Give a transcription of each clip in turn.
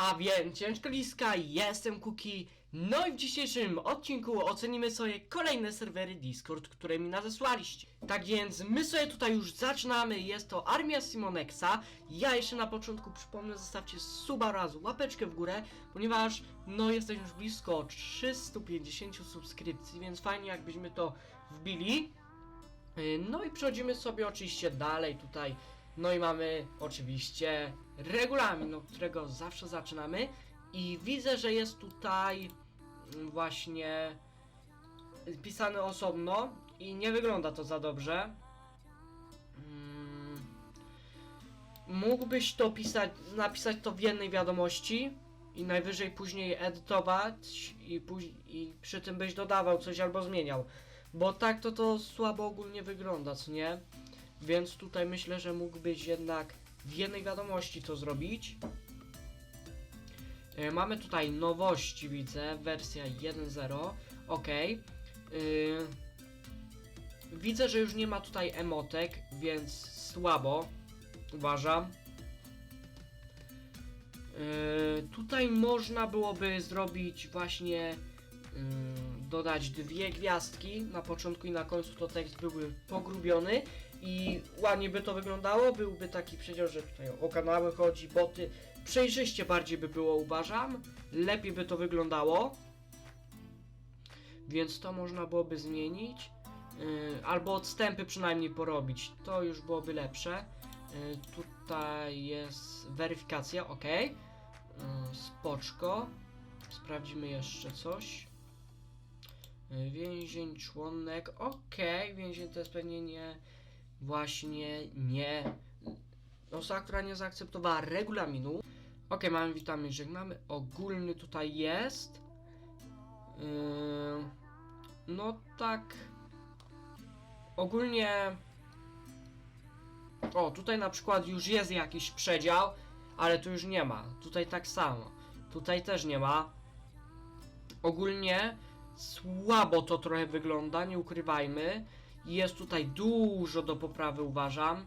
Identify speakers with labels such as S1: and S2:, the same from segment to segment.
S1: A więc ciężko liska, jestem Kuki. No i w dzisiejszym odcinku ocenimy sobie kolejne serwery Discord, które mi nadesłaliście. Tak więc my sobie tutaj już zaczynamy, jest to Armia Simonexa. Ja jeszcze na początku przypomnę, zostawcie suba oraz łapeczkę w górę, ponieważ no jesteśmy już blisko 350 subskrypcji, więc fajnie jakbyśmy to wbili. Yy, No i przechodzimy sobie oczywiście dalej tutaj. No i mamy oczywiście regulamin, od którego zawsze zaczynamy. I widzę, że jest tutaj mm, właśnie pisane osobno i nie wygląda to za dobrze. Mm, Mógłbyś to pisać, napisać to w jednej wiadomości i najwyżej później edytować i, i przy tym byś dodawał coś albo zmieniał. Bo tak to to słabo ogólnie wygląda, co nie? Więc tutaj myślę, że mógłbyś jednak w jednej wiadomości to zrobić. E, Mamy tutaj nowości, widzę, wersja 1.0, ok. Yy, widzę, że już nie ma tutaj emotek, więc słabo, uważam. Yy, tutaj można byłoby zrobić właśnie ym, dodać dwie gwiazdki na początku i na końcu to tekst byłby pogrubiony i ładnie by to wyglądało, byłby taki przedział, że tutaj o kanały chodzi, boty, przejrzyście bardziej by było uważam, lepiej by to wyglądało, więc to można byłoby zmienić, yy, albo odstępy przynajmniej porobić, to już byłoby lepsze. Yy, tutaj jest weryfikacja, ok, yy, spoczko, sprawdzimy jeszcze coś. Yy, Więzień, członek, okej, więzień to jest pewnie nie, właśnie nie, osoba, która nie zaakceptowała regulaminu. Okej, mamy witamy, żegnamy, ogólny tutaj jest. Yy, no tak, ogólnie, o, tutaj na przykład już jest jakiś przedział, ale tu już nie ma, tutaj tak samo, tutaj też nie ma. Ogólnie słabo to trochę wygląda, nie ukrywajmy. Jest tutaj dużo do poprawy, uważam.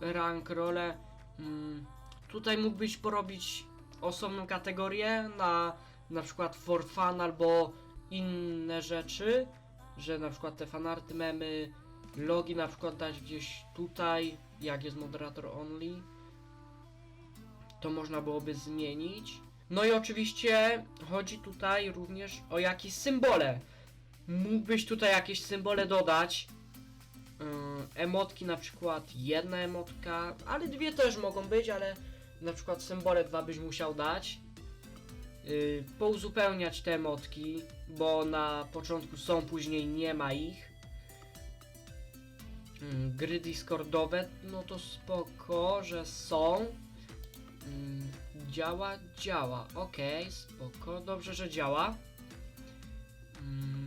S1: Yy, rank, role. Mm, tutaj mógłbyś porobić osobną kategorię na na przykład for fun albo inne rzeczy, że na przykład te fanarty, memy, logi na przykład dać gdzieś tutaj, jak jest moderator only. To można byłoby zmienić. No i oczywiście chodzi tutaj również o jakieś symbole. Mógłbyś tutaj jakieś symbole dodać. Yy, emotki na przykład jedna emotka, ale dwie też mogą być, ale na przykład symbole dwa byś musiał dać. Yy, pouzupełniać te emotki, bo na początku są, później nie ma ich. Mm, Gry Discordowe, no to spoko, że są. Mm, Działa, działa. Okej, spoko. Dobrze, że działa. Mm,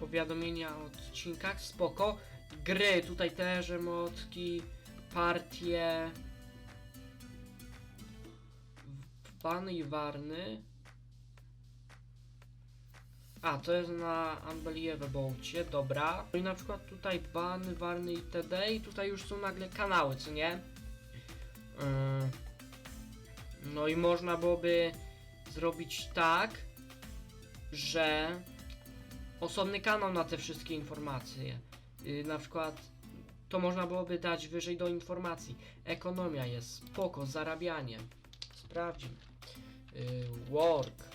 S1: Powiadomienia o odcinkach, spoko. Gry, tutaj też emotki, partie. Bany i warny. A, to jest na Unbelievable'cie, dobra. No i na przykład tutaj bany, warny itd. I tutaj już są nagle kanały, co nie? Yy. No i można byłoby zrobić tak, że osobny kanał na te wszystkie informacje. Yy, na przykład to można byłoby dać wyżej do informacji. Ekonomia jest spoko, zarabianie. Sprawdzimy. Yy, work.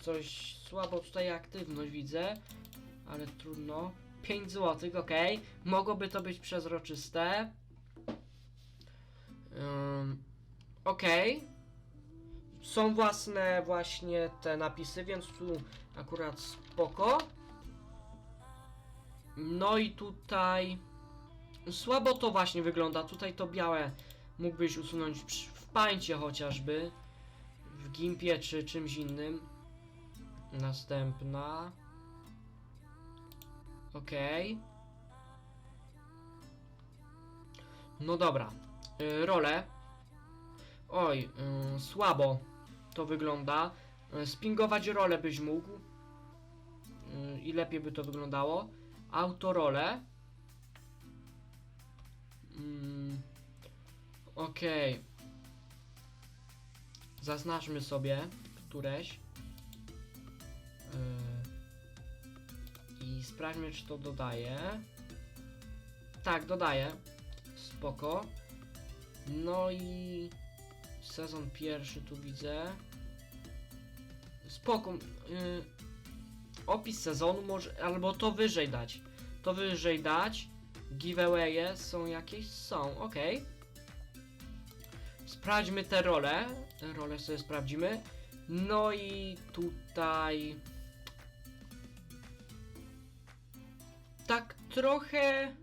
S1: Coś słabo tutaj aktywność widzę, ale trudno. 5 zł, ok. Mogłoby to być przezroczyste. Ok. Są własne właśnie te napisy, więc tu akurat spoko. No i tutaj słabo to właśnie wygląda. Tutaj to białe mógłbyś usunąć w pańcie chociażby. W gimpie czy czymś innym. Następna. Okej. No dobra. Y, role. Oj, y, słabo to wygląda. Y, spingować rolę byś mógł. Y, I lepiej by to wyglądało. Autorole. Mm, Okej. zaznaczmy sobie któreś. Yy, I sprawdźmy, czy to dodaje. Tak, dodaje. Spoko. No i sezon pierwszy tu widzę. Spoko. Yy, opis sezonu może, albo to wyżej dać. To wyżej dać. Giveawaye są jakieś? Są, ok. Sprawdźmy te role. Te role sobie sprawdzimy. No i tutaj. Tak trochę.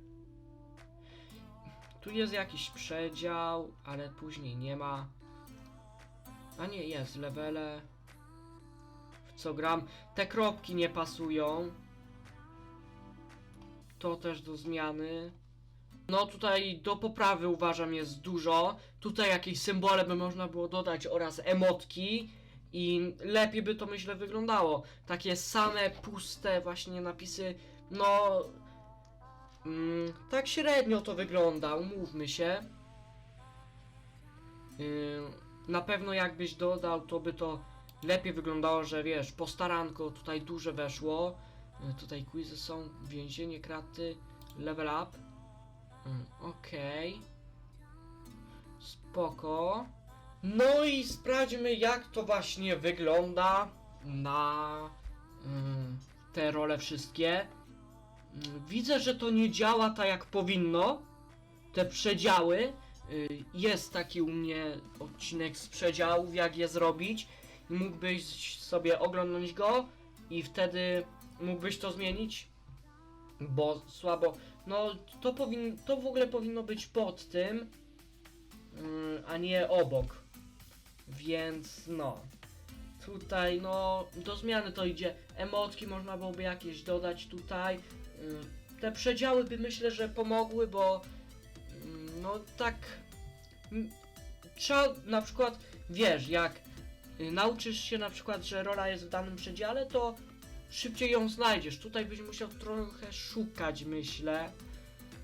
S1: Tu jest jakiś przedział, ale później nie ma. A nie, jest levele. Co gram? Te kropki nie pasują. To też do zmiany. No tutaj do poprawy uważam jest dużo. Tutaj jakieś symbole by można było dodać oraz emotki. I lepiej by to myślę wyglądało. Takie same puste właśnie napisy. No. Mm, tak średnio to wygląda, umówmy się. Yy, na pewno jakbyś dodał, to by to lepiej wyglądało, że wiesz, postaranko tutaj duże weszło. Yy, tutaj quizy są, więzienie, kraty, level up. Yy, Okej. Spoko. No i sprawdźmy jak to właśnie wygląda na mm, te role wszystkie. Mm, Widzę, że to nie działa tak jak powinno. Te przedziały. Y, Jest taki u mnie odcinek z przedziałów, jak je zrobić. Mógłbyś sobie oglądnąć go i wtedy mógłbyś to zmienić. Bo słabo. No to powin, to w ogóle powinno być pod tym, mm, a nie obok. Więc no. Tutaj no do zmiany to idzie. Emotki można byłoby jakieś dodać tutaj. Ym, Te przedziały by myślę, że pomogły, bo ym, no tak mm, trzeba na przykład wiesz, jak nauczysz się na przykład, że rola jest w danym przedziale, to szybciej ją znajdziesz. Tutaj byś musiał trochę szukać, myślę.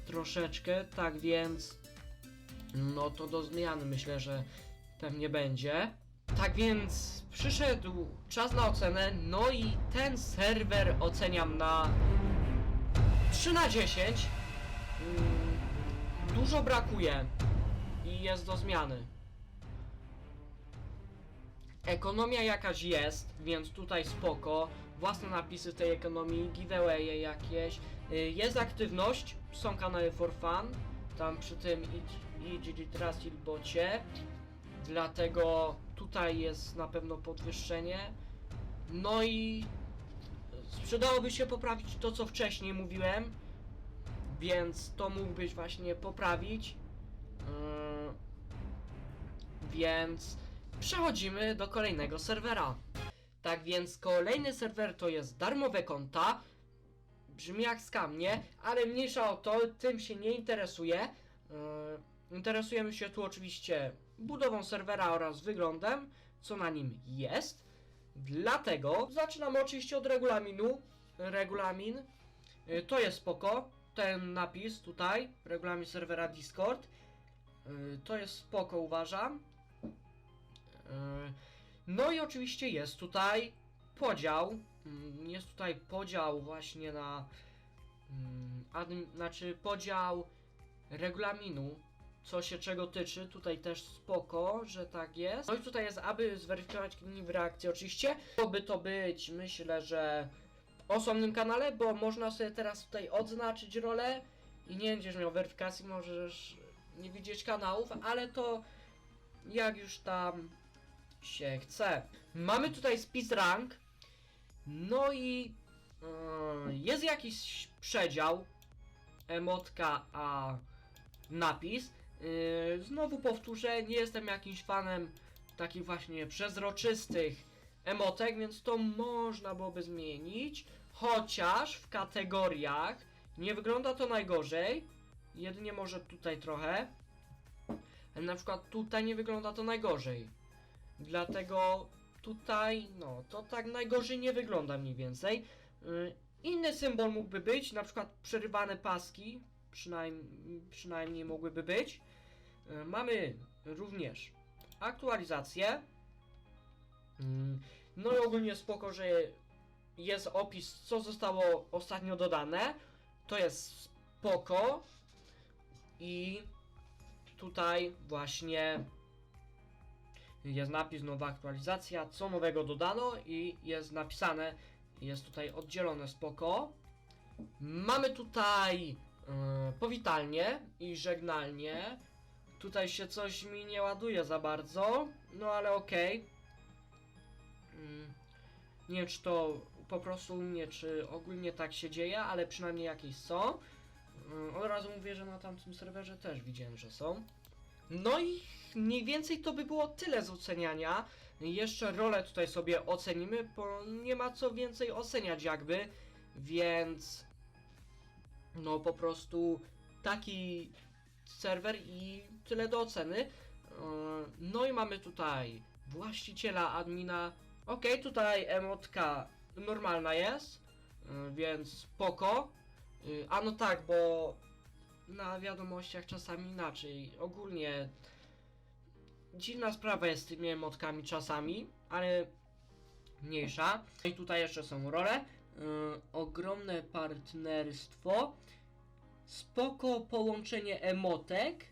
S1: Troszeczkę, tak więc no to do zmiany myślę, że pewnie będzie. Tak więc przyszedł czas na ocenę, no i ten serwer oceniam na 3 na 10. Mm, Dużo brakuje i jest do zmiany. Ekonomia jakaś jest, więc tutaj spoko. Własne napisy tej ekonomii, giveawaye jakieś. Y, Jest aktywność, są kanały for fun. Tam przy tym IGG Trustil bocie. Dlatego tutaj jest na pewno podwyższenie. No i sprzedałoby się poprawić to, co wcześniej mówiłem. Więc to mógłbyś właśnie poprawić. Yy, więc przechodzimy do kolejnego serwera. Tak więc kolejny serwer to jest darmowe konta. Brzmi jak skam, nie? Ale mniejsza o to, tym się nie interesuje. Yy, interesujemy się tu oczywiście budową serwera oraz wyglądem, co na nim jest. Dlatego zaczynamy oczywiście od regulaminu. Regulamin yy, to jest spoko. Ten napis tutaj, regulamin serwera Discord. Yy, to jest spoko, uważam. Yy, No i oczywiście jest tutaj podział. Mm, Jest tutaj podział właśnie na. mm, znaczy podział regulaminu, co się czego tyczy. Tutaj też spoko, że tak jest. No i tutaj jest, aby zweryfikować w reakcji oczywiście. Mogłoby to być, myślę, że osobnym kanale, bo można sobie teraz tutaj odznaczyć rolę i nie będziesz miał weryfikacji, możesz nie widzieć kanałów, ale to jak już tam się chce. Mamy tutaj spis rank. No i yy, jest jakiś przedział. Emotka, a napis. Yy, znowu powtórzę, nie jestem jakimś fanem takich właśnie przezroczystych emotek, więc to można byłoby zmienić. Chociaż w kategoriach nie wygląda to najgorzej. Jedynie może tutaj trochę. Na przykład tutaj nie wygląda to najgorzej. Dlatego tutaj, no, to tak najgorzej nie wygląda mniej więcej. Yy, inny symbol mógłby być, na przykład przerywane paski, przynajmniej, przynajmniej mogłyby być. Yy, mamy również aktualizację. Mm, No i ogólnie spoko, że jest opis, co zostało ostatnio dodane. To jest spoko. I tutaj właśnie jest napis nowa aktualizacja, co nowego dodano i jest napisane, jest tutaj oddzielone spoko. Mamy tutaj e, powitalnie i żegnalnie. Tutaj się coś mi nie ładuje za bardzo, no ale okej. Mm, Nie wiem, czy to po prostu u mnie, czy ogólnie tak się dzieje, ale przynajmniej jakieś są. Mm, Od razu mówię, że na tamtym serwerze też widziałem, że są. No i mniej więcej to by było tyle z oceniania. Jeszcze rolę tutaj sobie ocenimy, bo nie ma co więcej oceniać jakby, więc no po prostu taki serwer i tyle do oceny. Yy, No i mamy tutaj właściciela admina. Ok, tutaj emotka normalna jest, yy, więc spoko. Yy, A no tak, bo na wiadomościach czasami inaczej. Ogólnie dziwna sprawa jest z tymi emotkami czasami, ale mniejsza. I tutaj jeszcze są role. Yy, ogromne partnerstwo. Spoko połączenie emotek.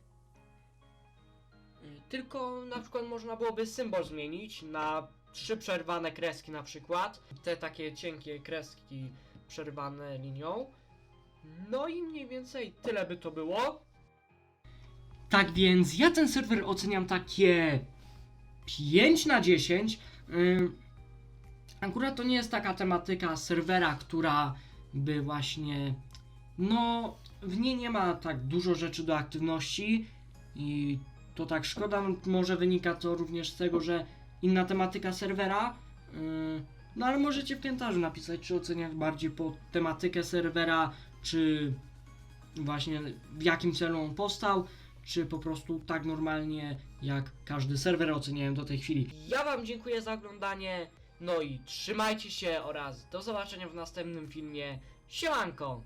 S1: Yy, Tylko na przykład można byłoby symbol zmienić na trzy przerwane kreski na przykład. Te takie cienkie kreski przerwane linią. No i mniej więcej tyle by to było. Tak więc ja ten serwer oceniam takie 5 na 10. Ym, Akurat to nie jest taka tematyka serwera, która by właśnie. No, w niej nie ma tak dużo rzeczy do aktywności i to tak szkoda. Może wynika to również z tego, że inna tematyka serwera. No ale możecie w komentarzu napisać, czy oceniać bardziej po tematykę serwera, czy właśnie w jakim celu on powstał, czy po prostu tak normalnie jak każdy serwer oceniałem do tej chwili. Ja Wam dziękuję za oglądanie, no i trzymajcie się oraz do zobaczenia w następnym filmie. Siemanko!